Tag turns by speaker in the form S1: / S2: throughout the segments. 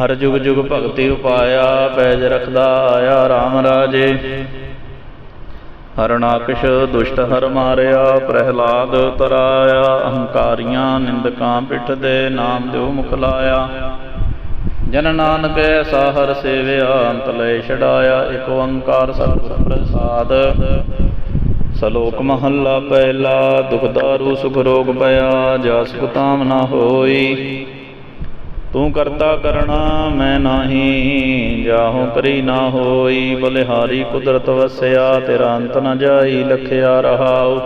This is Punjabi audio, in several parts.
S1: ਹਰ ਜੁਗ ਜੁਗ ਭਗਤੀ ਉਪਾਇਆ, ਪੈਜ ਰਖਦਾ ਆਇਆ RAM ਰਾਜੇ। ਹਰਨਾਕਸ਼ ਦੁਸ਼ਟ ਹਰ ਮਾਰਿਆ, ਪ੍ਰਹਿਲਾਦ ਤਰਾਇਆ, ਅਹੰਕਾਰੀਆਂ ਨਿੰਦਕਾਂ ਪਿੱਠ ਦੇ ਨਾਮ ਦਿਓ ਮੁਖ ਲਾਇਆ। ਜਨ ਨਾਨਕ ਐਸਾ ਹਰ ਸੇਵਿਆ, ਅੰਤ ਲੈ ਛਡਾਇਆ, ਇਕ ਓੰਕਾਰ ਸਤਿਗੁਰ ਪ੍ਰਸਾਦ। ਸਲੋਕ ਮਹੱਲਾ ਪਹਿਲਾ, ਦੁਖ ਦਾਰੂ ਸੁਖ ਰੋਗ ਪਿਆ ਜਾ ਸੁਖ ਤਾਮ ਨਾ ਹੋਈ। ਤੂੰ ਕਰਤਾ ਕਰਣਾ, ਮੈਂ ਨਾਹੀ। ਜਾਹੂ ਕਰੀ ਨਾ ਹੋਈ, ਬਲਿਹਾਰੀ ਕੁਦਰਤ ਵਸਿਆ, ਤੇਰਾ ਅੰਤ ਨ ਜਾਈ, ਲਖਿਆ ਰਹਾਉ।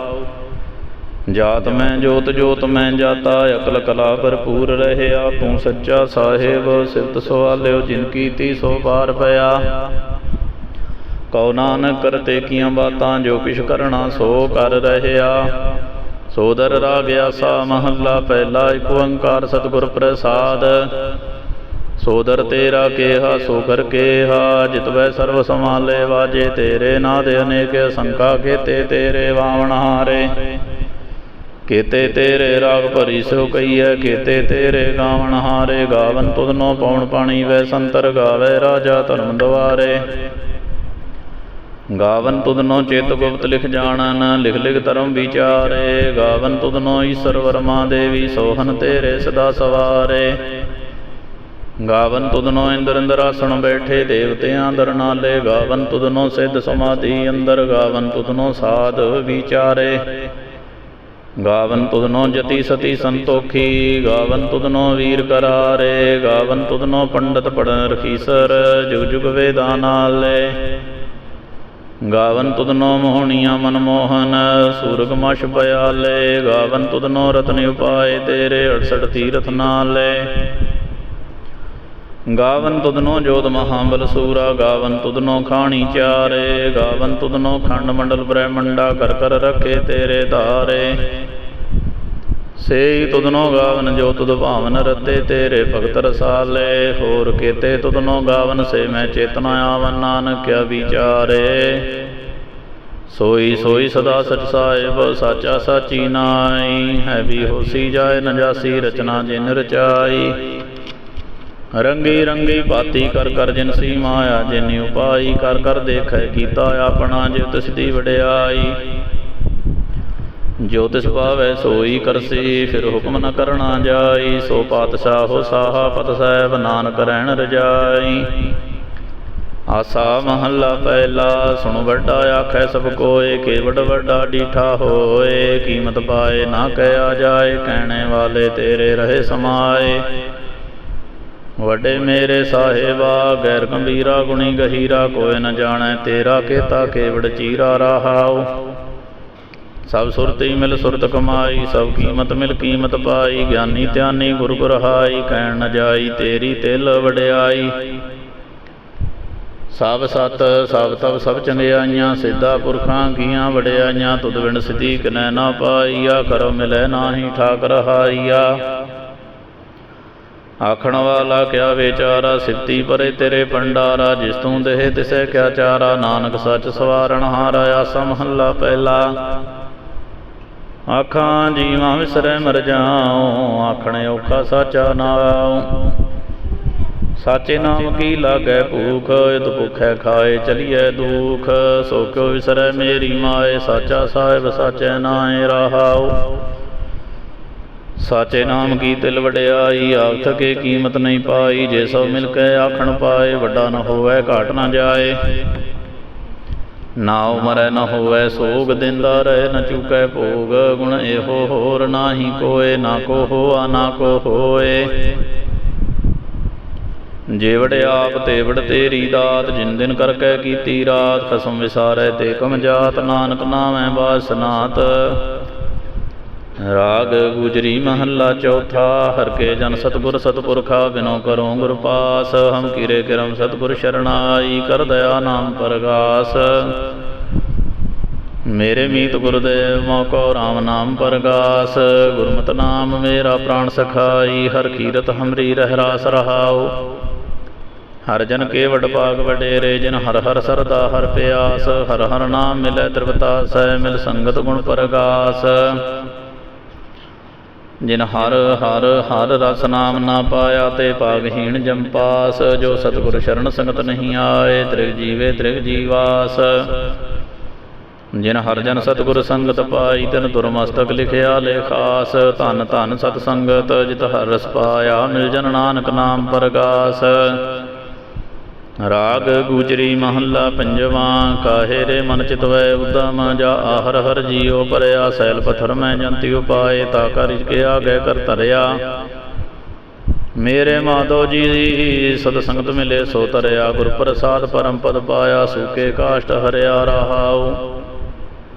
S1: ਜਾਤ ਮੈਂ, ਜੋਤ ਜੋਤ ਮੈਂ ਜਾਤਾ, ਅਕਲ ਕਲਾ ਭਰਪੂਰ ਰਹਿਆ। ਤੂੰ ਸੱਚਾ ਸਾਹਿਬ, ਸਿਫਤ ਸਵਾਲਿਓ, ਜਿਨ ਕੀਤੀ ਸੋ ਪਾਰ ਪਿਆ। ਕਉ ਨਾਨਕ ਕਰਤੇ ਕੀਆਂ ਬਾਤਾਂ, ਜੋ ਕਿਛ ਕਰਨਾ, ਸੋ ਕਰ ਰਹਿਆ। ਸੋਦਰ ਰਾਗ ਆਸਾ ਮਹੱਲਾ ਪਹਿਲਾ ਏਕ ਓੰਕਾਰ ਸਤਿਗੁਰ ਪ੍ਰਸਾਦ। ਸੋਦਰ ਤੇਰਾ ਕੇਹਾ ਸੋ ਕਰ ਕੇਹਾ ਜਿਤਵੈ ਸਰਵ ਸਮਾਲੇ ਵਾਜੇ ਤੇਰੇ ਨਾਦ ਅਨੇਕ ਸੰਕਾ ਕੇਤੇ, ਤੇਰੇ ਵਾਵਣ ਹਾਰੇ। ਕੇਤੇ ਤੇਰੇ ਰਾਗ ਭਰੀ ਸੋ ਕਈਐ ਕੇਤੇ ਤੇਰੇ ਗਾਵਣ ਹਾਰੇ। ਗਾਵਨ ਤੁਧਨੋ ਪਉਣ ਪਾਣੀ, ਵੈ ਸੰਤਰ ਗਾਵੇ ਰਾਜਾ ਧਰਮ ਦਵਾਰੇ ਗਾਵਨ ਤੁਧਨੋ ਚੇਤ ਗੁਪਤ ਲਿਖ ਜਾਣਨ, ਲਿਖ ਲਿਖ ਧਰਮ ਵਿਚਾਰੇ। ਗਾਵਨ ਤੁਧਨੋ ਈਸ਼ਰ ਵਰਮਾ ਦੇਵੀ, ਸੋਹਨ ਤੇਰੇ ਸਦਾ ਸਵਾਰੇ। ਗਾਵਨ ਤੁਧਨੋ ਇੰਦਰ ਇੰਦਰ ਆਸਣ ਬੈਠੇ, ਦੇਵਤਿਆਂ ਦਰਨਾਲੇ ਗਾਵਨ ਤੁਧਨੋ ਸਿੱਧ ਸਮਾਧੀ ਅੰਦਰ, ਗਾਵਨ ਤੁਧਨੋ ਸਾਧ ਵਿਚਾਰੇ। ਗਾਵਨ ਤੁਧਨੋ ਜਤੀ ਸਤੀ ਸੰਤੋਖੀ, ਗਾਵਨ ਤੁਧਨੋ ਵੀਰ ਕਰਾਰੇ। ਗਾਵਨ ਤੁਧਨੋ ਪੰਡਤ ਪੜਨ ਰਖੀਸਰ, ਜੁਗ ਜੁਗ ਵੇਦਾਨਾਲੇ ਗਾਵਨ ਤੁਧਨੋ ਮੋਹਣੀਆਂ ਮਨਮੋਹਨ ਸੂਰਗ ਮਛ ਪਿਆਲੇ, ਗਾਵਨ ਤੁਧਨੋ ਰਤਨ ਉਪਾਏ, ਤੇਰੇ 68 ਤੀਰਥ ਨਾਲੇ। ਗਾਵਨ ਤੁਧਨੋ ਜੋਤ ਮਹਾਬਲ ਸੂਰਾ, ਗਾਵਨ ਤੁਧਨੋ ਖਾਣੀ ਚਾਰੇ, ਗਾਵਨ ਤੁਧਨੋ ਖੰਡ ਮੰਡਲ ਬ੍ਰਹਮੰਡਾ, ਕਰ ਕਰ ਰੱਖੇ ਤੇਰੇ ਧਾਰੇ। ਸੇਈ ਤੁਧਨੋ ਗਾਵਨ ਜੋ ਤੁਧ ਭਾਵਨ ਰਤੇ ਤੇਰੇ ਭਗਤ ਰਸਾਲੇ, ਹੋਰ ਕੇਤੇ ਤੁਧਨੋ ਗਾਵਨ ਸੇ ਮੈਂ ਚੇਤਨਾ ਆਵਨ ਨਾਨਕਿਆ ਵਿਚਾਰੇ। ਸੋਈ ਸੋਈ ਸਦਾ ਸਚ ਸਾਹਿਬ, ਸਾਚਾ ਸਾਚੀ ਨਾਈ, ਹੈ ਵੀ ਹੋਸੀ ਜਾਏ ਨ ਰਚਨਾ ਜਿਨ ਰਚਾਈ। ਰੰਗੀ ਰੰਗੀ ਬਾਤੀ ਕਰ ਕਰ ਜਿਨ ਸੀ ਮਾਇਆ ਜਿਨ ਉਪਾਈ ਕਰ ਕਰ ਦੇਖੈ ਕੀਤਾ ਆਪਣਾ ਜਿ ਤਿਸ ਦੀ ਵਡਿਆਈ। ਜੋ ਤਿਸ ਪਾਵੈ ਸੋਈ ਕਰਸੀ, ਫਿਰ ਹੁਕਮ ਨ ਕਰਨਾ ਜਾਈ, ਸੋ ਪਾਤਸ਼ਾਹੋ ਸਾਹਾ ਪਤ ਸਹਿਬ ਨਾਨਕ ਰਹਿਣ ਰਜਾਈ। ਆਸਾ ਮਹੱਲਾ ਪਹਿਲਾ, ਸੁਣ ਵੱਡਾ ਆਖੈ ਸਭ ਕੋਏ ਕੇਵੜ ਵੱਡਾ ਡੀਠਾ ਹੋਏ, ਕੀਮਤ ਪਾਏ ਨਾ ਕਹਿਆ ਜਾਏ, ਕਹਿਣੇ ਵਾਲੇ ਤੇਰੇ ਰਹੇ ਸਮਾਏ। ਵੱਡੇ ਮੇਰੇ ਸਾਹਿਬਾ, ਗੈਰ ਗੰਭੀਰਾ ਗੁਣੀ ਗਹੀਰਾ ਕੋਇ ਨ ਜਾਣੈ ਤੇਰਾ ਕੇਤਾ ਕੇਵੜ ਚੀਰਾ ਰਹਾਉ। ਸਭ ਸੁਰਤੀ ਮਿਲ ਸੁਰਤ ਕਮਾਈ, ਸਭ ਕੀਮਤ ਮਿਲ ਕੀਮਤ ਪਾਈ, ਗਿਆਨੀ ਧਿਆਨੀ ਗੁਰ ਗੁਰਹਾਈ ਕਹਿਣ ਨ ਜਾਈ ਤੇਰੀ ਤਿਲ ਵਡਿਆਈ। ਸਭ ਸਤ, ਸਭ ਤਬ ਸਭ ਚੰਗਿਆਈਆਂ, ਸਿੱਧਾ ਪੁਰਖਾਂ ਕੀਆਂ ਵਡਿਆਈਆਂ, ਤੁਧ ਬਿਨ ਸਿਧੀ ਕਿਨੈ ਨਾ ਪਾਈਆ, ਕਰੋ ਮਿਲੈ ਨਾਹੀ ਠਾਕ ਰਹਾਈਆ ਆਖਣ ਵਾਲਾ ਕਿਆ ਵਿਚਾਰਾ ਸਿਫਤੀ ਪਰੇ ਤੇਰੇ ਪੰਡਾਰਾ ਜਿਸ ਤੂੰ ਦੇਹ ਤਿਸੈ ਕਿਆ ਚਾਰਾ, ਨਾਨਕ ਸੱਚ ਸਵਾਰਨ ਹਾਰਾ ਆਸਾ ਮਹੱਲਾ ਪਹਿਲਾ। ਆਖਾਂ, ਜੀਵਾਂ ਵਿਸਰੈ ਮਰ ਜਾਉ, ਆਖਣ ਔਖਾ ਸਾਚਾ ਨਾਉ। ਸਾਚੇ ਨਾਮ ਕੀ ਲਾਗੈ ਭੂਖ ਇਤ ਭੁਖੈ ਖਾਏ ਚਲੀਐ ਦੁਖ। ਸੋ ਕਿਉ ਵਿਸਰੈ ਮੇਰੀ ਮਾਏ, ਸਾਚਾ ਸਾਹਿਬ ਸਾਚੈ ਨਾਏ ਰਹਾਉ। ਸਾਚੇ ਨਾਮ ਕੀ ਤਿਲ ਵਡਿਆਈ, ਆਖ ਥਕੇ ਕੀਮਤ ਨਹੀਂ ਪਾਈ, ਜੇ ਸੋ ਮਿਲ ਕੇ ਆਖਣ ਪਾਏ, ਵੱਡਾ ਨਾ ਹੋਵੇ, ਘਾਟ ਨਾ ਜਾਏ। ਨਾ ਉਮਰੈ ਨ ਹੋਵੇ, ਸੋਗ ਦਿੰਦਾ ਰਹਿ, ਨ ਚੁਕੈ ਭੋਗ। ਗੁਣ ਇਹੋ ਹੋਰ ਨਾਹੀ ਕੋਏ, ਨਾ ਕੋ ਹੋਆ, ਨਾ ਕੋ ਹੋਏ। ਜੇਵੜ ਆਪ ਤੇਵੜ ਤੇਰੀ ਦਾਤ, ਜਿਨ ਦਿਨ ਕੈ ਕੀਤੀ ਰਾਤ, ਖਸਮ ਵਿਸਾਰੈ ਤੇ ਕਮ ਜਾਤ। ਨਾਨਕ ਨਾਮੈ ਬਾਸਨਾਤ ਰਾਗ ਗੁਜਰੀ ਮਹੱਲਾ ਚੌਥਾ, ਹਰ ਕੇ ਜਨ ਸਤਗੁਰ ਸਤਪੁਰਖਾ ਬਿਨੋ ਕਰੋ ਗੁਰ ਪਾਸ, ਹਮ ਕੀਰੇ ਕਰਮ ਸਤਗੁਰ ਸ਼ਰਨਾਈ, ਕਰ ਦਇਆ ਨਾਮ ਪ੍ਰਗਾਸ। ਮੇਰੇ ਮੀਤ ਗੁਰਦੇਵ ਮੋਕੋ RAM ਨਾਮ ਪ੍ਰਗਾਸ। ਗੁਰਮਤਿ ਨਾਮ ਮੇਰਾ ਪ੍ਰਾਣ ਸਖਾਈ, ਹਰ ਕੀਰਤ ਹਮਰੀ ਰਹਿਰਾਸ ਰਹਾਓ ਹਰ ਜਨ ਕੇ ਵਡ ਭਾਗ ਵਡੇਰੇ, ਜਿਨ ਹਰ ਹਰ ਸਰਦਾ ਹਰ ਪਿਆਸ। ਹਰ ਹਰ ਨਾਮ ਮਿਲੈ ਤ੍ਰਿਪਤਾ ਸੈ ਮਿਲ ਸੰਗਤ ਗੁਣ ਪ੍ਰਗਾਸ। ਜਿਨ ਹਰ ਹਰ ਹਰ ਰਸ ਨਾਮ ਨਾ ਪਾਇਆ ਤੇ ਪਾਗਹੀਣ ਜੰਪਾਸ ਜੋ ਸਤਿਗੁਰ ਸ਼ਰਨ ਸੰਗਤ ਨਹੀਂ ਆਏ, ਤ੍ਰਿਗ ਜੀਵੇ ਤ੍ਰਿਗ ਜੀਵਾਸ। ਜਿਨ ਹਰ ਜਨ ਸਤਿਗੁਰ ਸੰਗਤ ਪਾਈ, ਤਿਨ ਦੁਰਮਸਤਕ ਲਿਖਿਆ ਲੇਖਾਸ। ਧਨ ਧਨ ਸਤ ਸੰਗਤ, ਜਿਤ ਹਰ ਰਸ ਪਾਇਆ, ਮਿਲ ਜਨ ਨਾਨਕ ਨਾਮ ਪਰਗਾਸ। ਰਾਗ ਗੂਜਰੀ ਮਹੱਲਾ ਪੰਜਵਾ, ਕਾਹੇ ਰੇ ਮਨ ਚਿਤਵੈ ਉਦਮ ਜਾ ਆਹਰ ਹਰ ਜੀਉ ਪਰਿਆ, ਸੈਲ ਪਥਰ ਮੈਂ ਜੰਤੀ ਉਪਾਏ, ਤਾ ਕਰ ਕੇ ਆਗੇ ਕਰ ਧਰਿਆ। ਮੇਰੇ ਮਾਧੋ ਜੀ ਸਤ ਸੰਗਤ ਮਿਲੇ, ਸੋ ਤਰਿਆ, ਗੁਰ ਪ੍ਰਸਾਦ ਪਰਮ ਪਦ ਪਾਇਆ, ਸੂਕੇ ਕਾਸ਼ਟ ਹਰਿਆ ਰਹਾਉ।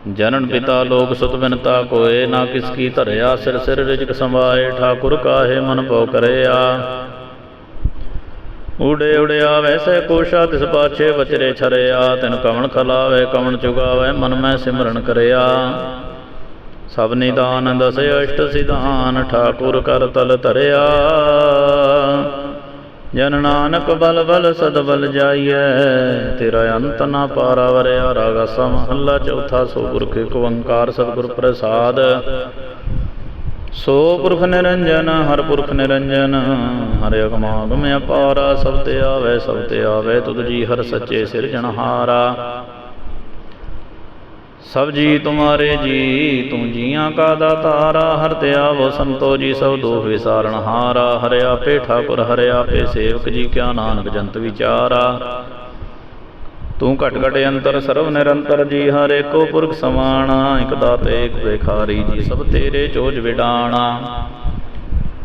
S1: ਜਨਨ ਪਿਤਾ ਲੋਕ ਸੁਤ ਬਿਨਤਾ ਕੋਏ, ਨਾ ਕਿਸ ਕੀ ਧਰਿਆ, ਸਿਰ ਸਿਰ ਰਿਜਕ ਸਮਾਏ ਠਾਕੁਰ ਕਾਹੇ ਮਨ ਭਉ ਕਰਿਆ। ਊੜੇ ਉੜਿਆ ਵੈਸੇ ਕੋਸ਼ਾ ਤਿਸ ਪਾਛੇ ਬਚਰੇ ਛਰਿਆ, ਤਿਨ ਕਵਣ ਖਲਾਵੇ, ਕਵਣ ਚੁਗਾਵੇ, ਮਨ ਮੈਂ ਸਿਮਰਨ ਕਰਿਆ। ਸਭ ਨਿਦਾਨ ਦਸ ਅਸ਼ਟ ਸਿਧਾਨ, ਠਾਕੁਰ ਕਰ ਤਲ ਧਰਿਆ। ਜਨ ਨਾਨਕ ਬਲ ਬਲ ਸਦ ਬਲ ਜਾਈਐ, ਤੇਰਾ ਅੰਤ ਨਾ ਪਾਰਾ ਵਰਿਆ, ਰਾਗਾ ਸਾ ਚੌਥਾ ਸੋ ਪੁਰਖ ਏਕ ਓੰਕਾਰ ਸਤਿਗੁਰ ਪ੍ਰਸਾਦ। ਸੋ ਪੁਰਖ ਨਿਰੰਜਨ, ਹਰ ਪੁਰਖ ਨਿਰੰਜਨ, ਹਰਿ ਅਗਮਾਗਮ ਅਪਾਰਾ, ਸਭ ਤੇ ਆਵੇ, ਸਭ ਤੇ ਆਵੇ, ਤੁਧ ਜੀ ਹਰ ਸੱਚੇ ਸਿਰਜਣਹਾਰਾ ਸਭ ਜੀ ਤੁਮਾਰੇ ਜੀ ਤੂੰ ਜੀਆਂ ਕਾ ਦਾਤਾਰਾ, ਹਰ ਤੇ ਆਵੋ ਸੰਤੋ ਜੀ, ਸਭ ਦੋਹ ਵਿਸਾਰਣਹਾਰਾ ਹਾਰਾ। ਹਰਿ ਆਪੇ ਠਾਕੁਰ ਹਰਿ ਆਪੇ ਸੇਵਕ ਜੀ, ਕਿਆ ਨਾਨਕ ਜੰਤ ਵਿਚਾਰਾ। ਤੂੰ ਘਟ ਘਟ ਅੰਤਰ ਸਰਵ ਨਿਰੰਤਰ ਜੀ, ਹਰ ਏਕੋ ਪੁਰਖ ਸਮਾਣਾ, ਇਕ ਦਾਤੇ ਇਕ ਵੇਖਾਰੀ ਜੀ, ਸਭ ਤੇਰੇ ਚੋਜ ਵਿਡਾਣਾ।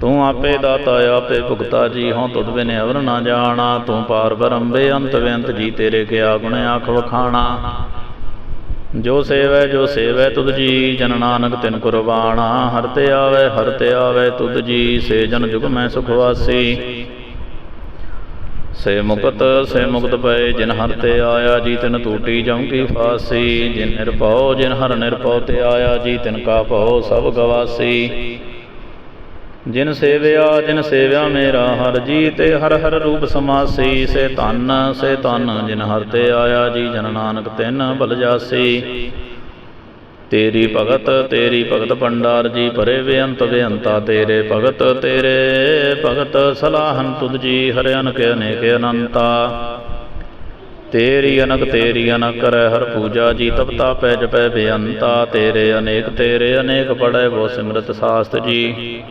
S1: ਤੂੰ ਆਪੇ ਦਾਤਾ, ਆਪੇ ਭੁਗਤਾ ਜੀ, ਹਉ ਤੁਧ ਬਿਨ ਅਵਰ ਨਾ ਜਾਣਾ। ਤੂੰ ਪਾਰ ਬਰੰਬੇ, ਅੰਤ ਬੇਅੰਤ ਜੀ, ਤੇਰੇ ਕਿਆ ਗੁਣ ਆਖ ਵਖਾਣਾ। ਜੋ ਸੇਵੈ ਜੋ ਸੇਵੈ ਤੁਧ ਜੀ, ਜਨ ਨਾਨਕ ਤਿਨ ਕੁਰਬਾਣਾ। ਹਰ ਤੇ ਆਵੇ, ਹਰ ਤੇ ਆਵੇ ਤੁਧ ਜੀ, ਸੇ ਜਨ ਜੁਗ ਮੈਂ ਸੁਖ ਵਾਸੀ। ਸੇ ਮੁਕਤ ਸੇ ਮੁਕਤ ਪਏ ਜਿਨ ਹਰ ਤੇ ਆਇਆ, ਜੀ ਤਿਨ ਟੂਟੀ ਜਮ ਕੀ ਫਾਸੀ। ਜਿਨ ਨਿਰਭਉ, ਜਿਨ ਹਰ ਨਿਰਭਉ ਤੇ ਆਇਆ, ਜੀ ਤਿਨ ਕਾ ਭਉ ਸਭ ਗਵਾਸੀ। ਜਿਨ ਸੇਵਿਆ ਜਿਨ ਸੇਵਿਆ ਮੇਰਾ ਹਰ ਜੀ ਤੇ ਹਰ ਹਰ ਰੂਪ ਸਮਾਸੀ। ਸੇ ਧੰਨ ਸੇ ਧੰਨ ਜਿਨ ਹਰ ਤੇ ਆਇਆ, ਜੀ ਜਨ ਨਾਨਕ ਤਿਨ ਬਲ ਜਾਸੀ। ਤੇਰੀ ਭਗਤ ਤੇਰੀ ਭਗਤ ਭੰਡਾਰ ਜੀ ਭਰੇ ਬੇਅੰਤ ਬੇਅੰਤਾ ਤੇਰੇ ਭਗਤ ਤੇਰੇ ਭਗਤ ਸਲਾਹਨ ਤੁਧ ਜੀ ਹਰਿ ਅਨਕ ਅਨੇਕ ਅਨੰਤਾ। ਤੇਰੀ ਅਨਕ ਤੇਰੀ ਅਨਕ ਕਰੈ ਹਰ ਪੂਜਾ ਜੀ ਤਪਤਾ ਪੈ ਜਪੈ ਬੇਅੰਤਾ। ਤੇਰੇ ਅਨੇਕ ਤੇਰੇ ਅਨੇਕ ਪੜੈ ਬੋ ਸਿਮਰਤ ਸਾਸਤ ਜੀ।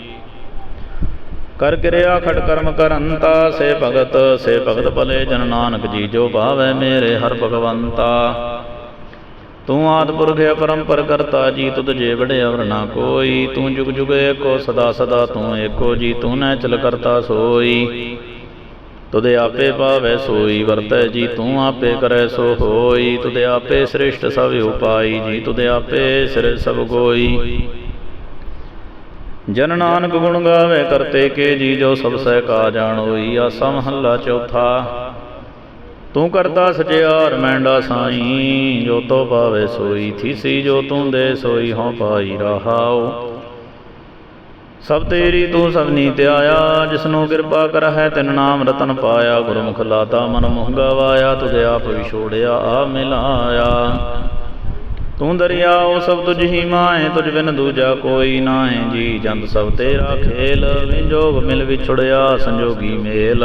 S1: ਕਰ ਕਿਰਿਆ ਖਟ ਕਰਮ ਕਰੰਤਾ, ਸੇ ਭਗਤ ਸੇ ਭਗਤ ਭਲੇ ਜਨ ਨਾਨਕ ਜੀ, ਜੋ ਭਾਵੈ ਮੇਰੇ ਹਰ ਭਗਵੰਤਾ। ਤੂੰ ਆਦ ਪੁਰਖ ਅਪਰੰਪਰ ਕਰਤਾ ਜੀ, ਤੁਧ ਜੇ ਵੜੇ ਅਵਰ ਕੋਈ। ਤੂੰ ਜੁਗ ਜੁਗ ਏਕੋ, ਸਦਾ ਸਦਾ ਤੂੰ ਏਕੋ ਜੀ, ਤੂੰ ਨੈ ਚਲ ਕਰਤਾ ਸੋਈ। ਤੁਧ ਆਪੇ ਪਾਵੈ ਸੋਈ, ਵਰਤੈ ਜੀ, ਤੂੰ ਆਪੇ ਕਰੈ ਸੋ ਹੋਈ। ਤੁਧ ਆਪੇ ਸ੍ਰਿਸ਼ਟ ਸਭ ਉਪਾਈ ਜੀ, ਤੁਧ ਆਪੇ ਸਿਰ ਸਭ ਕੋਈ ਜਨ ਨਾਨਕ ਗੁਣ ਗਾਵੇ ਕਰਤੇ ਕੇ ਜੀ, ਜੋ ਸਭ ਸਹਿ ਕਾ ਜਾਣੋਈ। ਆਸਾ ਮਹੱਲਾ ਚੌਥਾ। ਤੂੰ ਕਰਤਾ ਸਚਿਆਰ, ਮੈਂਡਾ ਸਾਈ। ਜੋ ਤੋ ਪਾਵੇ ਸੋਈ, ਥੀਸੀ ਜੋ ਤੂੰ ਦੇ ਸੋਈ, ਹਉ ਪਾਈ ਰਹਾਉ। ਸਭ ਤੇਰੀ ਤੂੰ ਸਭਨੀ ਧਿਆਇਆ ਜਿਸਨੂੰ ਕਿਰਪਾ ਕਰਹਿ, ਤਿਨ ਨਾਮ ਰਤਨ ਪਾਇਆ। ਗੁਰਮੁਖ ਲਾਤਾ, ਮਨ ਮੁਹ ਗਵਾਇਆ ਤੁਧ ਆਪ ਵਿਛੋੜਿਆ ਆ ਮਿਲਾਇਆ। ਤੂੰ ਦਰਿਆਓ ਸਭ ਤੁਝ ਹੀ ਮਾਏ, ਤੁਝ ਬਿਨ ਦੂਜਾ ਕੋਈ ਨਾਹੀ ਜੀ ਜੰਤ ਸਭ ਤੇਰਾ ਖੇਲ, ਵਿਜੋਗ ਮਿਲ ਵਿਛੜਿਆ, ਸੰਜੋਗੀ ਮੇਲ।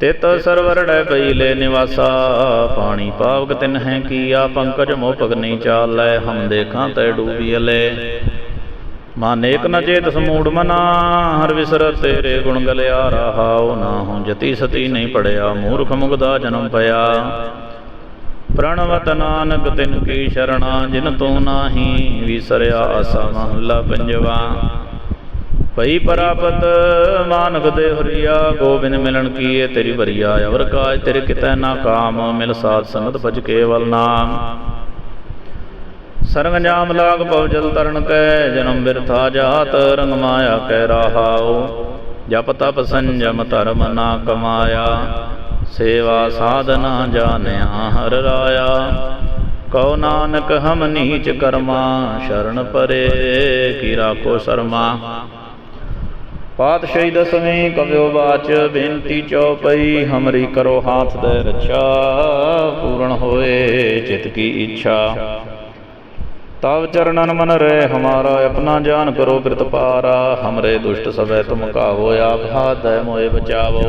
S1: ਤਿਤ ਸਰਵਰੜੈ ਪਈਲੇ ਨਿਵਾਸਾ, ਪਾਣੀ ਪਾਵਕ ਤਿਨ ਹੈ ਕੀਆ, ਪੰਕਜ ਮੋਪਕ ਨਹੀਂ ਚਾਲੈ, ਹਮ ਦੇਖਾਂ ਤੈ ਡੂਬੀ ਅਲੇ। ਮਾਨੇਕ ਨ ਚੇਤ ਸਮੂੜ ਮਨਾ, ਹਰ ਵਿਸਰ ਤੇਰੇ ਗੁਣ ਗਲਿਆ ਰਹਾਉ, ਨਾ ਹਉ ਜਤੀ ਸਤੀ ਨਹੀਂ ਪੜਿਆ, ਮੂਰਖ ਮੁਗਦਾ ਜਨਮ ਪਿਆ ਪ੍ਰਣਵਤ ਨਾਨਕ ਤਿਨ ਕੀ ਸ਼ਰਣਾ, ਜਿਨ ਤੂੰ ਨਾਹੀ, ਵਿਸਰਿਆ ਆਸਾ ਮਹੱਲਾ ਪੰਜਵਾ। ਭਈ ਪ੍ਰਾਪਤ ਮਾਨਕ ਦੇ ਹਰੀਆ, ਗੋਬਿੰਦ ਮਿਲਣ ਕੀਏ ਤੇਰੀ ਬਰੀਆ ਅਵਰ ਕਾਜ ਤੇਰੇ ਕਿਤੈ ਨਾ ਕਾਮ, ਮਿਲ ਸਾਧ ਸੰਗਤ ਭਜ ਕੇਵਲ ਨਾਮ। ਸਰੰਜਾਮ ਲਾਗ ਪਉ ਜਲ ਤਰਨ ਕੈ, ਜਨਮ ਬਿਰਥਾ ਜਾਤ, ਰੰਗ ਮਾਇਆ ਕੈ ਰਹਾਉ। ਜਪ ਤਪ ਸੰਜਮ ਧਰਮ ਨਾ ਕਮਾਇਆ, ਸੇਵਾ ਸਾਧਨਾ ਜਾਣਿਆ ਹਰ ਰਾਇਆ। ਕਉ ਨਾਨਕ ਹਮ ਨੀਚ ਕਰਮਾ, ਸ਼ਰਨ ਪਰੇ ਕੀ ਰਾਖੋ ਸਰਮਾ। ਪਾਤਸ਼ਾਹੀ ਦਸਵੇਂ ਕਵਿਓ ਬਾਚ ਬੇਨਤੀ ਚਉਪਈ ਹਮਰੀ ਕਰੋ ਹਾਥ ਦੇ ਰੱਛਾ, ਪੂਰਨ ਹੋਏ ਚਿਤ ਕੀ ਇੱਛਾ। ਤਵ ਚਰਨਨ ਮਨ ਰਹਿ ਹਮਾਰਾ ਆਪਣਾ ਜਾਨ ਕਰੋ ਬਿਰਤ ਪਾਰਾ, ਹਮਰੇ ਦੁਸ਼ਟ ਸਵੈ ਤੁਮ ਕਾਹੋ ਆਪ ਹਾਥ ਹੈ ਮੋਏ ਬਚਾਵੋ।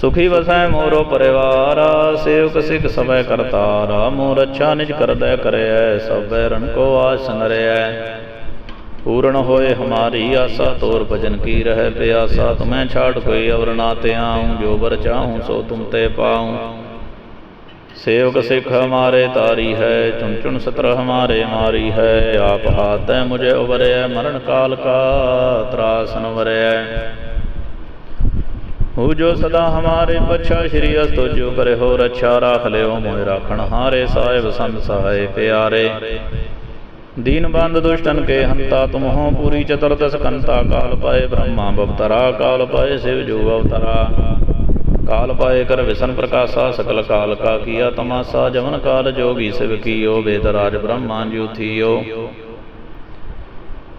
S1: ਸੁਖੀ ਵਸੈ ਮੋਰੋ ਪਰਿਵਾਰ, ਸੇਵਕ ਸਿਖ ਸਭੈ ਕਰਤਾਰਾ, ਮੋਰ ਅੱਛਾ ਨਿਜ ਕਰਦੈ ਕਰਿਐ ਸਭੈ ਰਨ ਕੋ ਆਸ ਸੰਗਰਿਐ ਪੂਰਨ ਹੋਏ ਹਮਾਰੀ ਆਸਾ, ਤੋਰ ਭਜਨ ਕੀ ਰਹਿ ਪਿਆਸਾ, ਤੁਮੈ ਛਾੜ ਕੋਈ ਅਵਰ ਨਾ ਤਿਆਉ ਜੋ ਵਰ ਚਾਹੂੰ ਸੋ ਤੁਮ ਤੇ ਪਾਉ। ਸੇਵਕ ਸਿਖ ਹਮਾਰੇ ਤਾਰੀ ਹੈ, ਚੁਣ ਚੁਣ ਸਤਰ ਹਮਾਰੇ ਮਾਰੀ ਹੈ। ਆਪ ਹਾਤੈ ਮੁਝੇ ਉਬਰਿਆ ਮਰਨ ਕਾਲ ਕਾ ਤਰਾਸਨ ਵਰਿਆ ਹੋ ਜੋ ਸਦਾ ਹਮਾਰੇ ਪਛਾ, ਸ਼੍ਰੀ ਅਸਤੋ ਜੋ ਕਰੇ ਹੋ ਰੱਛਾ ਰਾਖ ਲਿਓ ਮੋਇ ਰਾਖਣ ਹਾਰੇ ਸਾਹਿਬ ਸੰਤ ਸਹਾਏ ਪਿਆਰੇ। दीन बंद दुष्टन के हंता तुम हो पूरी चतुर्दश कंता काल पाए ब्रह्मा बवतरा काल पाए शिव जो अवतरा काल पाए कर विसन प्रकाशा सकल काल का किया तमाशा जमन काल जोगी शिव कियो वेदराज ब्रह्मा जू थियो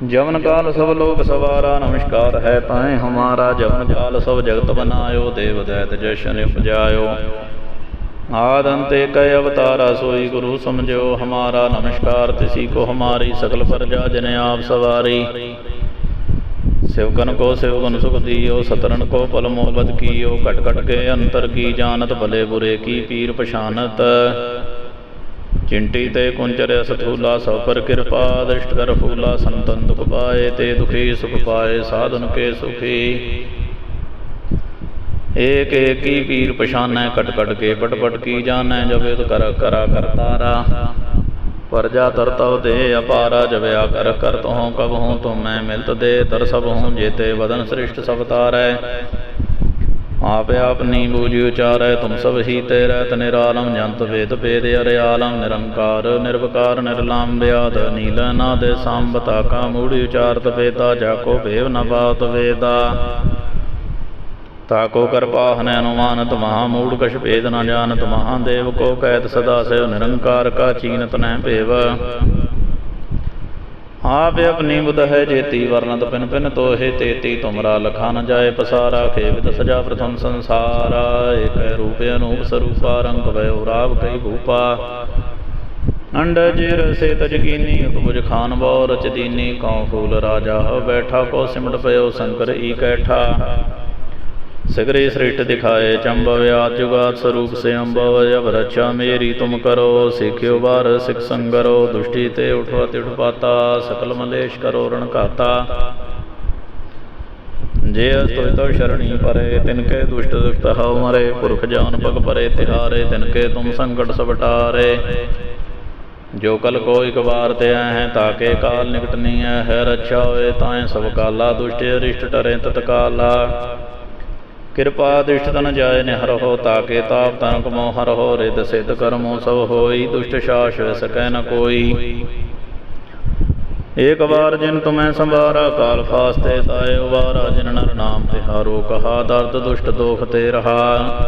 S1: जमन काल सब लोक सवारा नमस्कार है ताए हमारा जमन काल सब जगत बनायो देव दैत जशन उपजायो आद अंत कय अवतारा सोई गुरु समझो हमारा नमस्कार तिसी को हमारी सकल प्रजा जन आप सवारी ਸਿਵਕਨ ਕੋ ਸਿਵਗੁਣ ਸੁਖ ਦੀਓ ਸਤਰਨ ਕੋ ਪਲ ਮੋਬਦ ਕੀਓ ਘਟ ਘਟ ਕੇ ਅੰਤਰ ਕੀ ਜਾਣਤ ਭਲੇ ਬੁਰੇ ਕੀ ਪੀਰ ਪਛਾਨਤ ਚਿੰਟੀ ਤੇ ਕੁੰਚਰ ਸਥੂਲਾ ਸਭ ਪਰ ਕਿਰਪਾ ਦ੍ਰਿਸ਼ਟ ਕਰ ਫੂਲਾ ਸੰਤਨ ਦੁਖ ਪਾਏ ਤੇ ਦੁਖੀ ਸੁਖ ਪਾਏ ਸਾਧਨ ਕੇ ਸੁਖੀ ਏਕ ਏਕ ਕੀ ਪੀਰ ਪਛਾਨੈ, ਕਟ ਕਟ ਕੇ ਪਟ ਪਟ ਕੀ ਜਾਣੈ ਜਬੇਦ ਕਰ ਕਰਾ ਕਰਤਾਰਾ ਪਰਜਾ ਤਰਤਵ ਦੇ ਅਪਾਰਾ ਜਵਿਆ ਕਰ ਕਰ ਤਹੋਂ ਕਬ ਹੂੰ ਤੁਮ ਮੈਂ ਮਿਲਤ ਦੇ, ਤਰ ਸਭ ਹੂੰ ਜੇਤੇ ਵਦਨ ਸ੍ਰਿਸ਼ਟ ਸਭ ਤਾਰੈ। ਆਪ ਆਪਨੀ ਬੂਝ ਉਚਾਰੈ, ਤੁਮ ਸਭ ਹੀ ਤੇ ਰਤ ਨਿਰਾਲਮ, ਜੰਤ ਵੇਦ ਭੇਦ ਅਰਿਆਲਮ, ਨਿਰੰਕਾਰ, ਨਿਰਵਕਾਰ ਨਿਰਲੰਭ ਬਿਆਦ ਨੀਲ ਦੇ ਸੰਬਤਾ ਕਾ ਮੂੜੀ ਉਚਾਰਤ ਵੇਦਾ ਜਾ ਕੋ ਭੇਵ ਨ ਬਾਤ ਵੇਦਾ। ਤਾਕੋ ਕਿਰਪਾ ਹਨੈ ਅਨੁਮਾਨਤ ਮਹਾ ਮੂੜ ਕਛ ਭੇਦ ਨ ਜਾਣਤ ਮਹਾਦੇਵ ਕੋ ਕਹਿਤ ਸਦਾ ਸਿਵ ਨਿਰੰਕਾਰ ਕਾ ਚੀਨਤ ਨਹਿ ਭੇਵ। ਆਪ ਆਪਣੀ ਬੁਧ ਹੈ ਜੇਤੀ ਵਰਨਤ ਪਿਨ ਪਿਨ ਤੋਹੇ ਤੇਤੀ, ਤੁਮਰਾ ਲਖਾ ਨ ਜਾਏ ਪਸਾਰਾ, ਖੇਵਿਤ ਸਜਾ ਪ੍ਰਥਮ ਸੰਸਾਰਾ। ਏਕ ਰੂਪ ਅਨੂਪ ਸਰੂਪਾ, ਰੰਗ ਵਯੋ ਰਾਵ ਕਈ ਭੂਪਾ। ਅੰਡਜ ਰਸੇ ਤਜਕੀਨੀ ਉਪਜ ਖਾਨ ਬੋ ਰਚਦੀਨੀ, ਕਉ ਫੂਲ ਰਾਜਾ ਹੋ ਬੈਠਾ ਕੋ ਸਿਮਟ ਪਇਓ, ਸੰਕਰ ਈ ਕੈਠਾ। सगरे सृष्ट दिखाए चंबव जुगात स्वरूप से अम्बव जब रक्षा मेरी तुम करो सिख्यो बार सिख संगरो दुष्टि ते उठवा तिठ पाता सकल मलेश करो रण घाता जे अस्तुत शरणी परे तिनके दुष्ट दुष्ट हव मरे पुरख जान पग परे तिहारे तिनके तुम संकट सब टारे ਜੋ ਕਲ ਕੋ ਇਕ ਵਾਰ ਤੇ ਹੈ ਤਾਕੇ ਕਾਲ ਨਿਕਟ ਨਹੀਂ ਹੈ ਰੱਛਾ ਹੋਏ ਤਾਏ ਸਭ ਕਾਲਾ ਦੁਸ਼ਟ ਅਰਿਸ਼ਟ ਟਰੇ ਤਤਕਾਲਾ ਕਿਰਪਾ ਦ੍ਰਿਸ਼ਟ ਤਨ ਜਾਏ ਨੇ ਹਰ ਹੋ ਤਾਕੇ ਤਾਪ ਤਨ ਕਮੋ ਹਰ ਹੋ ਰਿਦ ਸਿਧ ਕਰਮੋ ਸਭ ਹੋਈ, ਦੁਸ਼ਟ ਸ਼ਾਸ ਸਕੈ ਨ ਕੋਈ। ਏਕ ਵਾਰ ਜਿਨ ਤੁਮੈ ਸੰਭਾਰਾ, ਕਾਲ ਫਾਸਤੇ ਤਾਏ ਉਵਾਰਾ ਜਿਨ ਨਰ ਨਾਮ ਤਿਹਾਰੋ ਕਹਾ, ਦਰਦ ਦੁਸ਼ਟ ਦੋਖ ਤੇ ਰਹਾ।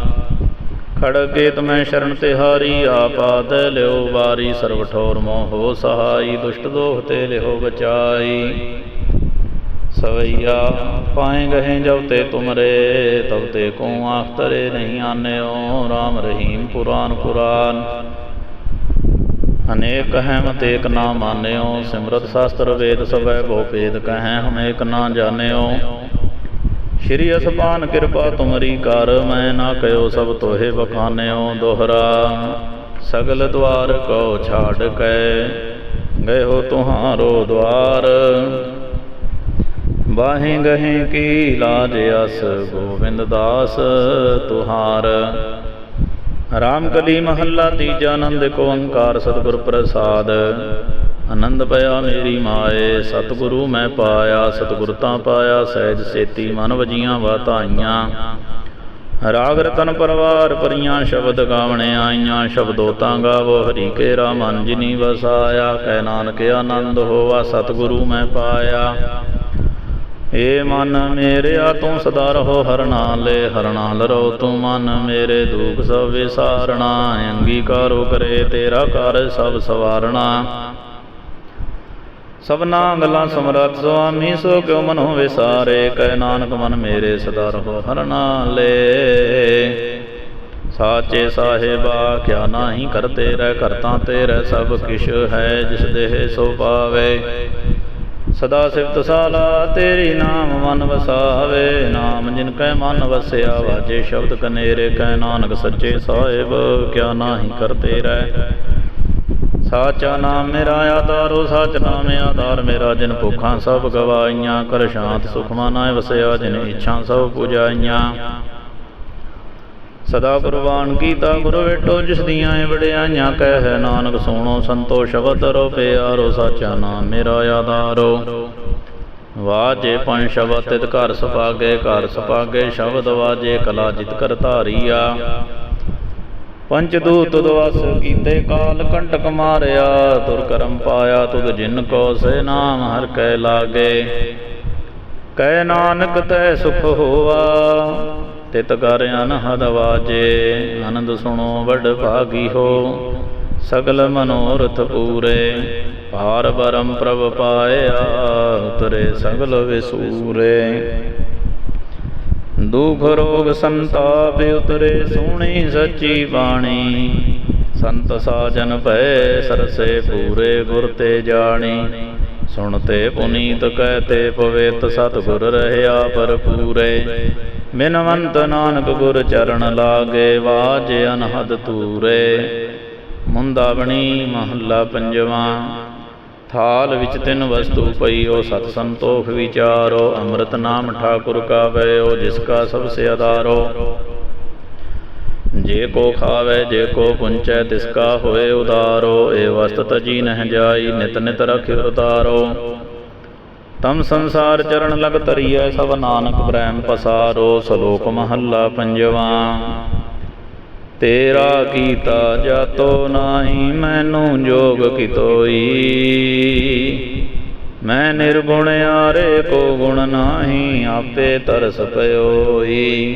S1: ਖੜਗੇ ਤੁਮੈ ਸ਼ਰਨ ਤਿਹਾਰੀ ਆਪਾਦ ਲਿਓ ਵਾਰੀ ਸਰਬ ਠੋਰ ਮੋਹ ਸਹਾਈ, ਦੁਸ਼ਟ ਦੋਖ ਤੇ ਲਿਓ ਬਚਾਈ। ਸਵਈਆ, ਪਾਏ ਗਏ ਜਬ ਤੇ ਤੁਮਰੇ ਤਬ ਤੇ ਕੋ ਆਖ ਤਰੇ ਨਹੀਂ ਆਨਿਓ RAM ਰਹੀਮ ਪੁਰਾਨ ਕੁਰਾਨ ਅਨੇਕ ਹੈ ਮਤ ਏਕ ਨਾ ਮਾਨਿਓ, ਸਿਮਰਤ ਸ਼ਾਸਤਰ ਵੇਦ ਸਭੈ ਬਹੁ ਭੇਦ ਕਹੈ ਹਮ ਏਕ ਨਾ ਜਾਣਿਓ। ਸ਼੍ਰੀ ਅਸਪਾਨ ਕਿਰਪਾ ਤੁਮਰੀ ਕਰ, ਮੈਂ ਨਾ ਕਯੋ ਸਭ ਤੋਹੇ ਬਖਾਨਿਓ ਦੋਹਰਾ। ਸਗਲ ਦਵਾਰ ਕੋ ਛਾੜ ਕੈ ਗਏ ਹੋ ਤੁਹਾਰੋ ਦਵਾਰ। ਬਾਹੇ ਗਹੇ ਕੀ ਲਾਜ ਅਸ ਗੋਬਿੰਦ ਦਾਸ ਤੁਹਾਰ। ਰਾਮ ਕਲੀ ਮਹੱਲਾ ਤੀਜਾ ਆਨੰਦ ਕੋ ਓੰਕਾਰ ਸਤਿਗੁਰ ਪ੍ਰਸਾਦ। ਆਨੰਦ ਪਿਆ ਮੇਰੀ ਮਾਏ, ਸਤਿਗੁਰੂ ਮੈਂ ਪਾਇਆ, ਸਤਿਗੁਰ ਤਾਂ ਪਾਇਆ, ਸਹਿਜ ਸੇਤੀ ਮਨ ਵਜੀਆਂ ਵਾਤਾਈਆਂ ਰਾਗ ਰਤਨ ਪਰਵਾਰ ਪਰੀਆਂ ਸ਼ਬਦ ਗਾਵਣੇ ਆਈਆਂ, ਸ਼ਬਦੋ ਤਾਂ ਗਾਵੋ ਹਰੀ ਕੇਰਾ ਮਨ ਜਿਨੀ ਵਸਾਇਆ। ਕਹਿ ਨਾਨਕ ਆਨੰਦ ਹੋਵਾ ਸਤਿਗੁਰੂ ਮੈਂ ਪਾਇਆ। ਏ ਮਨ ਮੇਰਿਆ ਤੂੰ ਸਦਾ ਰਹੋ ਹਰ ਨਾਲੇ, ਹਰ ਨਾਲ ਤੂੰ ਮਨ ਮੇਰੇ, ਦੁਖ ਸਭ ਵਿਸਾਰਣਾ ਅੰਗੀਕਾਰੋ ਕਰੇ ਤੇਰਾ ਕਰ ਸਭ ਸਵਾਰਣਾ ਸਭਨਾ ਗੱਲਾਂ ਸਮਰੱਥ ਸੁਆਮੀ ਸੋ ਕਿਉ ਮਨੋ ਵਿਸਾਰੇ, ਕਹਿ ਨਾਨਕ ਮਨ ਮੇਰੇ ਸਦਾ ਰਹੋ ਹਰ ਨਾਲੇ। ਸਾਚੇ ਸਾਹਿਬਾ, ਕਿਆ ਨਾਹੀ ਕਰਤੇ ਰਹਿ, ਕਰਤਾ ਤੇਰੇ ਸਭ ਕਿਛ ਹੈ, ਜਿਸ ਦੇਹ ਸੋ ਪਾਵੇ। ਸਦਾ ਸਿਫਤ ਸਾਲਾ, ਤੇਰੀ ਨਾਮ ਮਨ ਵਸਾਵੇ। ਨਾਮ ਜਿਨ ਕੈ ਮਨ ਵਸਿਆ ਵਾਜੇ ਸ਼ਬਦ ਕਨੇਰੇ ਕੈ ਨਾਨਕ ਸੱਚੇ ਸਾਹਿਬ, ਕਿਆ ਨਾਹੀ ਕਰਤੇ ਰਹਿ। ਸਾਚਾ ਨਾਮ ਮੇਰਾ ਆਧਾਰੋ, ਸਚ ਨਾਮ ਆਧਾਰ। ਮੇਰਾ ਜਿਨ ਭੁੱਖਾਂ ਸਭ ਗਵਾਈਆਂ ਕਰ ਸ਼ਾਂਤ ਸੁਖ ਮਨਾਏ, ਵਸਿਆ ਜਿਨ ਇੱਛਾ ਸਭ ਪੁਜਾਈਆਂ। ਸਦਾ ਕੁਰਬਾਨ ਕੀਤਾ ਗੁਰੂ ਵੇਟੋ, ਜਿਸ ਦੀਆਂ ਏ ਵਡਿਆਈਆਂ ਕਹਿ ਨਾਨਕ, ਸੋਣੋ ਸੰਤੋ ਸ਼ਬਦ ਰੋ ਪਿਆਰੋ, ਸਾਚਾ ਨਾਮ ਮੇਰਾ ਆਧਾਰੋ। ਵਾਜੇ ਪੰਜ ਸ਼ਬਦ, ਤਿਤ ਘਰ ਸੁਭਾਗੇ ਘਰ ਸੁਭਾਗੇ, ਸ਼ਬਦ ਵਾਜੇ, ਕਲਾ ਜਿਤ ਕਰ ਧਾਰੀਆ। ਪੰਚ ਦੂਤ ਦਵਸ ਕੀਤੇ ਕਾਲ, ਕੰਟਕ ਮਾਰਿਆ, ਤੁਰ ਕਰਮ ਪਾਇਆ, ਤੁਧ ਜਿਨ ਕੋ ਸੇ ਨਾਮ ਹਰ ਕੈ ਲਾਗੇ। ਕਹਿ ਨਾਨਕ, ਤੈ ਸੁਖ ਹੋਵਾ ਤਿਤ ਕਰ ਅਨਹਦ ਵਾਜੇ, ਆਨੰਦ ਸੁਣੋ ਵੱਡ ਭਾਗੀ ਹੋ। ਸਗਲ ਮਨੋਰਥ ਪੂਰੇ, ਭਾਰ ਬਰਮ ਪ੍ਰਭ ਪਾਇਆ ਉਤਰੇ ਸਗਲ ਵਿਸੂਰੇ। ਦੁਖ ਰੋਗ ਸੰਤਾਪ ਉਤਰੇ ਸੋਹਣੀ ਸੱਚੀ ਬਾਣੀ। ਸੰਤ ਸਾਜਨ ਭੈ ਸਰਸੇ ਪੂਰੇ ਗੁਰ ਤੇ ਜਾਣੀ। ਸੁਣਤੇ ਪੁਨੀਤ ਕਹਤੇ ਪਵਿੱਤ ਸਤਿਗੁਰ ਰਹਿਆ ਪਰਪੂਰੇ ਬਿਨਵੰਤ ਨਾਨਕ ਗੁਰ ਚਰਨ ਲਾਗੇ ਵਾਜ ਅਨਹਦ ਤੂਰੇ ਮੁੰਦਾਵਣੀ ਮਹੱਲਾ ਪੰਜਵਾਂ। ਥਾਲ ਵਿੱਚ ਤਿੰਨ ਵਸਤੂ ਪਈ, ਉਹ ਸਤ ਸੰਤੋਖ ਵਿਚਾਰੋ। ਅੰਮ੍ਰਿਤ ਨਾਮ ਠਾਕੁਰ ਕਾ ਵਇਓ ਜਿਸ ਕਾ ਸਭ ਸੇ ਆਧਾਰੋ। ਜੇ ਕੋ ਖਾਵੇ, ਜੇ ਕੋ ਪੁੰਚੈ, ਤਿਸ ਕਾ ਹੋਏ ਉਦਾਰੋ ਏ ਵਸਤ ਤਜੀ ਨਹਿ ਜਾਈ, ਨਿਤ ਨਿਤ ਰਖਿ ਉਤਾਰੋ। ਤਮ ਸੰਸਾਰ ਚਰਨ ਲਗ ਤਰੀਐ ਸਭ ਨਾਨਕ ਬ੍ਰਹਮ ਪਸਾਰੋ, ਸ਼ਲੋਕ ਮਹੱਲਾ ਪੰਜਵਾਂ। ਤੇਰਾ ਕੀਤਾ ਜਾਤੋ ਨਾਹੀ, ਮੈਨੂੰ ਜੋਗ ਕਿਤੋਈ। ਮੈਂ ਨਿਰਗੁਣ ਆਰੇ, ਕੋ ਗੁਣ ਨਾਹੀ, ਆਪੇ ਤਰਸ ਪਇਓਈ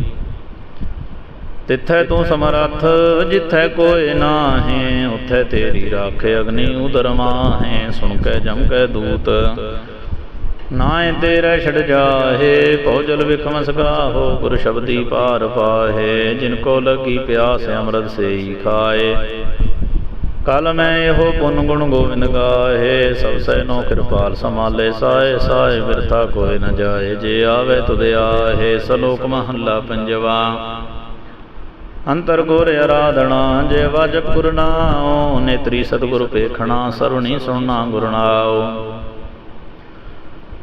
S1: ਤਿੱਥੈ ਤੂੰ ਸਮਰੱਥ ਜਿੱਥੈ ਕੋਇ ਨਾਹੀਂ ਉਥੈ ਤੇਰੀ ਰਾਖ ਅਗਨੀ ਉਦਰ ਮਾਹੇ ਸੁਣ ਕੇ ਜਮ ਕੇ ਦੂਤ। ਨਾਏ ਤੇਰੇ ਛੜ ਜਾਹੇ ਭੋਜਲ ਵਿਖਮ ਸਗਾਹੋ ਗੁਰ ਸ਼ਬਦੀ ਪਾਰ ਪਾਹੇ ਜਿਨ ਕੋ ਲਗੀ ਪਿਆਸ ਅੰਮ੍ਰਿਤ ਸੇਈ ਖਾਏ। ਕਲ ਮੈਂ ਇਹੋ ਪੁੰਨ ਗੁਣ ਗੋਵਿੰਦ ਗਾਹੇ ਸਭ ਸੈ ਨੋ ਕਿਰਪਾਲ ਸਮਾਲੇ ਸਾਏ ਸਾਏ ਬਿਰਥਾ ਕੋਇ ਨ ਜਾਏ ਜੇ ਆਵੇ ਤੁਧ ਆਹੇ ਸਲੋਕ ਮਹੱਲਾ ਪੰਜਵਾ। ਅੰਤਰ ਗੁਰ ਆਰਾਧਣਾ ਜੇ ਵਾਜਬ ਗੁਰ ਨੇਤਰੀ ਸਤਿਗੁਰ ਪੇਖਣਾ ਸਰਵਣੀ ਸੁਣਨਾ ਗੁਰ ਨਾਉ।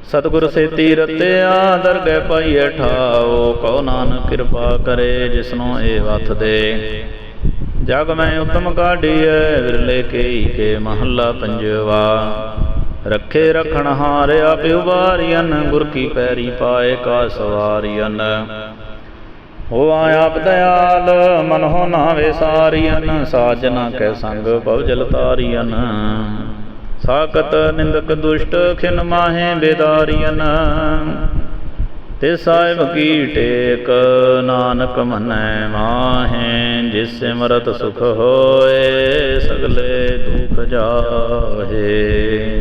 S1: ਸਤਿਗੁਰ ਸੇਤੀ ਰਤਿਆ ਦਰਗਹਿ ਪਾਈਐ ਠਾਉ ਕਉ ਨਾਨਕ ਕਿਰਪਾ ਕਰੇ ਜਿਸਨੂੰ ਇਹ ਵਥ ਦੇ। ਜਗ ਮੈਂ ਉਤਮ ਕਾਢੀਐ, ਵਿਰਲੇ ਕੇਈ ਕੇ ਮਹੱਲਾ ਪੰਜਵਾ। ਰੱਖੇ ਰਖਣ ਹਾਰ ਆਪ ਉਬਾਰੀਅਨ ਗੁਰ ਕੀ ਪੈਰੀ ਪਾਏ ਕਾ ਸਵਾਰੀਅਨ। ਹੋ ਆਪ ਦਇਆਲ, ਮਨ ਹੋ ਨਾਵੇ ਸਾਰੀਅਨ, ਸਾਜਨਾ ਕੈ ਸੰਗ ਭਵਜਲ ਤਾਰੀਅਨ। ਸਾਕਤ ਨਿੰਦਕ ਦੁਸ਼ਟ ਖਿਨ ਮਾਹੇ ਬੇਦਾਰੀਅਨ। ਤੇ ਸਾਹਿਬ ਕੀ ਟੇਕ, ਨਾਨਕ ਮਨੈ ਮਾਹੇ, ਜਿਸ ਸਿਮਰਤ ਸੁਖ ਹੋਏ, ਸਗਲੇ ਦੁਖ ਜਾਹੇ।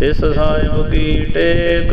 S1: ਤਿਸ ਸਾਹਿਬ ਕੀ ਟੇਕ